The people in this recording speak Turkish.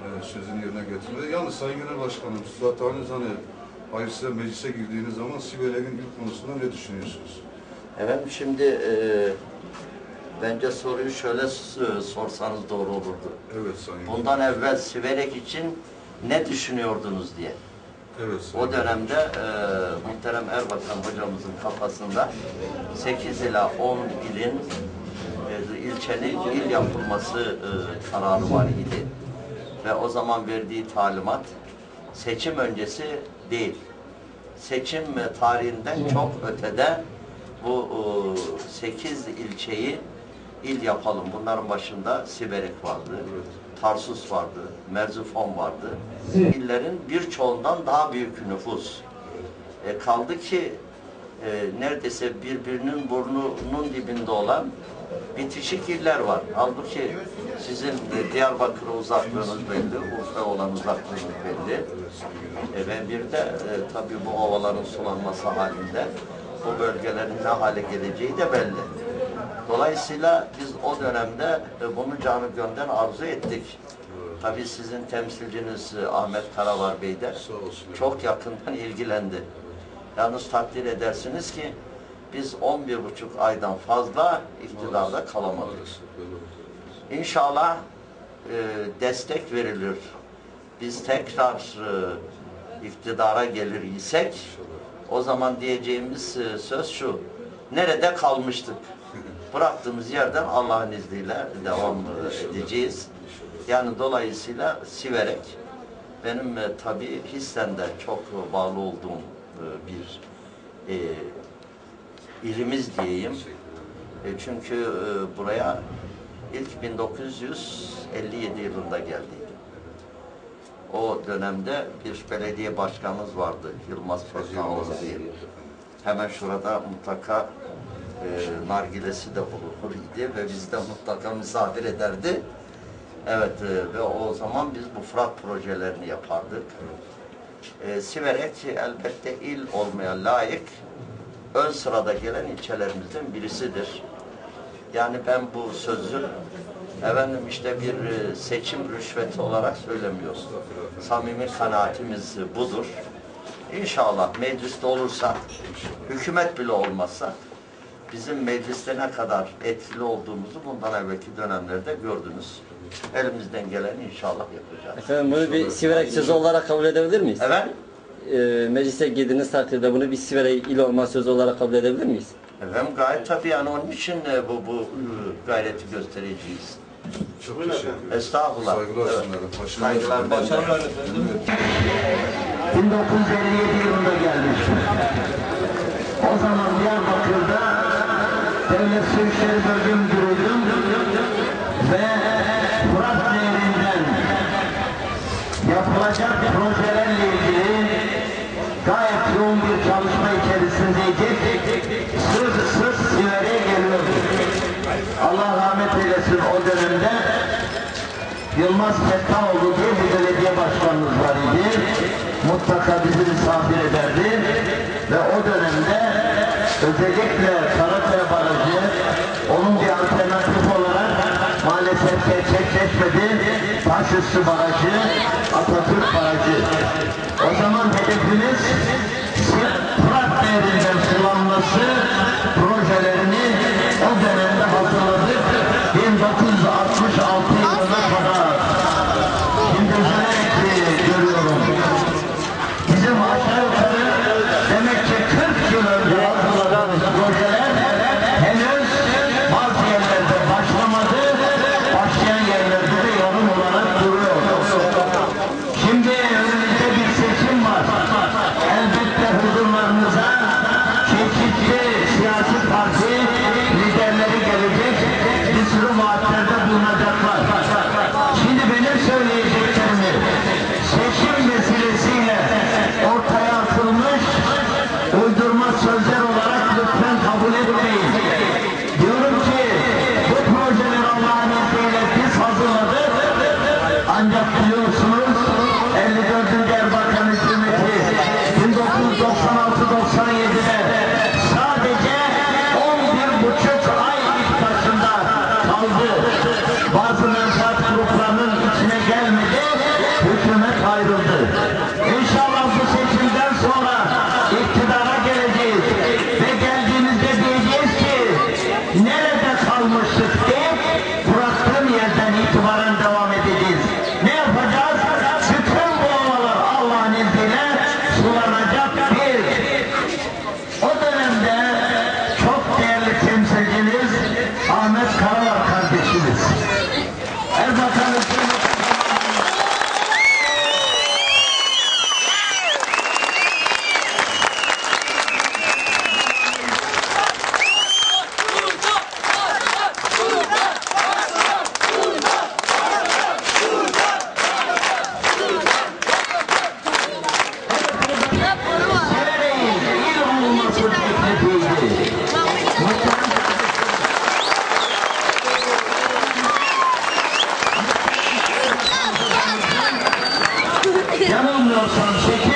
e, sözünü yerine getirmedi. Yalnız Sayın Genel Başkanım, zaten hani size meclise girdiğiniz zaman Siberek'in ilk konusunda ne düşünüyorsunuz? Efendim şimdi e, bence soruyu şöyle s- sorsanız doğru olurdu. Evet Sayın Bundan evvel Siverek için ne düşünüyordunuz diye. Evet Sayın O dönemde e, muhterem Erbakan hocamızın kafasında 8 ila 10 ilin e, ilçenin il yapılması e, kararı var idi. Ve o zaman verdiği talimat seçim öncesi değil. Seçim e, tarihinden çok ötede bu 8 ilçeyi il yapalım. Bunların başında Siverek vardı. Tarsus vardı, Merzifon vardı. İllerin birçoğundan daha büyük nüfus. E, kaldı ki e, neredeyse birbirinin burnunun dibinde olan bitişik iller var. Halbuki sizin e, Diyarbakır'a uzaklığınız belli, Urfa'ya olan uzaklığınız belli. E, ve bir de e, tabii bu ovaların sulanması halinde bu bölgelerin ne hale geleceği de belli. Dolayısıyla biz o dönemde e, bunu canı gönülden arzu ettik. Tabii sizin temsilciniz e, Ahmet Karavar Bey de çok yakından ilgilendi. Yalnız takdir edersiniz ki biz 11 buçuk aydan fazla iktidarda kalamadık. İnşallah e, destek verilir. Biz tekrar e, iktidara gelir isek o zaman diyeceğimiz e, söz şu. Nerede kalmıştık? Bıraktığımız yerden Allah'ın izniyle devam edeceğiz. Yani dolayısıyla Siverek benim e, tabii hissen de çok bağlı olduğum e, bir e, ilimiz diyeyim. E, çünkü e, buraya ilk 1957 yılında geldiydim. O dönemde bir belediye başkanımız vardı, Yılmaz Fırkanoğlu diye. Hemen şurada mutlaka e, nargilesi de bulunur idi ve bizde mutlaka misafir ederdi. Evet e, ve o zaman biz bu Fırat projelerini yapardık. E, Siverek elbette il olmaya layık ön sırada gelen ilçelerimizden birisidir. Yani ben bu sözü efendim işte bir e, seçim rüşveti olarak söylemiyoruz. Samimi kanaatimiz budur. İnşallah mecliste olursa, hükümet bile olmazsa bizim mecliste ne kadar etkili olduğumuzu bundan evvelki dönemlerde gördünüz. Elimizden geleni inşallah yapacağız. Efendim bunu bir Siverek sözü olarak kabul edebilir miyiz? Efendim? Ee, meclise girdiğiniz takdirde bunu bir Siverek il olma sözü olarak kabul edebilir miyiz? Efendim gayet tabii yani onun için e, bu, bu e, gayreti göstereceğiz. Çok teşekkür ederim. Estağfurullah. Saygılar Evet. sunarım. Saygılar benden. 1957 yılında gelmiştim. O zaman Diyarbakır'da Devlet Su İşleri Bölge Müdürüydüm ve Fırat Yılmaz Fettaoğlu diye bir belediye başkanımız var idi. Mutlaka bizi misafir ederdi. Ve o dönemde özellikle Karakaya Barajı onun bir alternatif olarak maalesef gerçekleşmedi. Taşüstü Barajı, Atatürk Barajı. Ancak yanılmıyorsam 8